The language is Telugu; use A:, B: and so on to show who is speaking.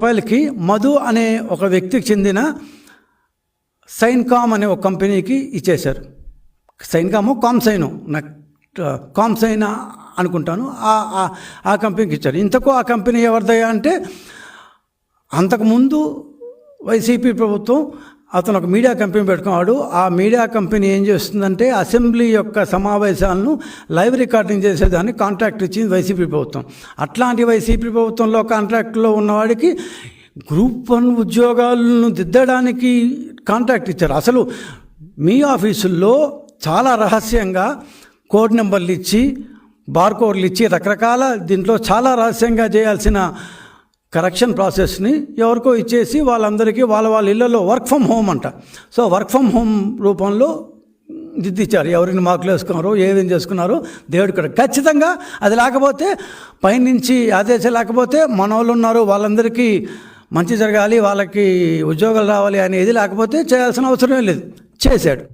A: రూపాయలకి మధు అనే ఒక వ్యక్తికి చెందిన సైన్కామ్ అనే ఒక కంపెనీకి ఇచ్చేశారు. సైన్కామో కామ్సైను నాకు కామ్సైనా అనుకుంటాను. ఆ- ఆ- ఆ కంపెనీకి ఇచ్చారు. ఇంతకు ఆ కంపెనీ ఎవరిదయ్యా అంటే అంతకుముందు వైసీపీ ప్రభుత్వం అతను ఒక మీడియా కంపెనీ పెట్టుకున్నాడు ఆ మీడియా కంపెనీ ఏం చేస్తుందంటే అసెంబ్లీ యొక్క సమావేశాలను లైవ్ రికార్డింగ్ చేసేదాన్ని కాంట్రాక్ట్ ఇచ్చింది వైసీపీ ప్రభుత్వం. అట్లాంటి వైసీపీ ప్రభుత్వంలో కాంట్రాక్ట్లో ఉన్నవాడికి గ్రూప్ వన్ ఉద్యోగాలను దిద్దడానికి కాంట్రాక్ట్ ఇచ్చారు. అసలు మీ ఆఫీసుల్లో చాలా రహస్యంగా కోడ్ నెంబర్లు ఇచ్చి బార్కోడ్లు ఇచ్చి రకరకాల దీంట్లో చాలా రహస్యంగా చేయాల్సిన కరెక్షన్ ప్రాసెస్ని ఎవరికో ఇచ్చేసి వాళ్ళందరికీ వాళ్ళ వాళ్ళ ఇళ్ళలో వర్క్ ఫ్రమ్ హోమ్ అంట. సో వర్క్ ఫ్రమ్ హోమ్ రూపంలో దిద్దిచ్చారు. ఎవరిని మార్కులు వేసుకున్నారో ఏమేం చేసుకున్నారో దేవుడు కూడా. ఖచ్చితంగా అది లేకపోతే పైనుంచి ఆదేశాలు లేకపోతే మన వాళ్ళు ఉన్నారు వాళ్ళందరికీ మంచి జరగాలి వాళ్ళకి ఉద్యోగాలు రావాలి అనేది లేకపోతే చేయాల్సిన అవసరమే లేదు. చేశాడు.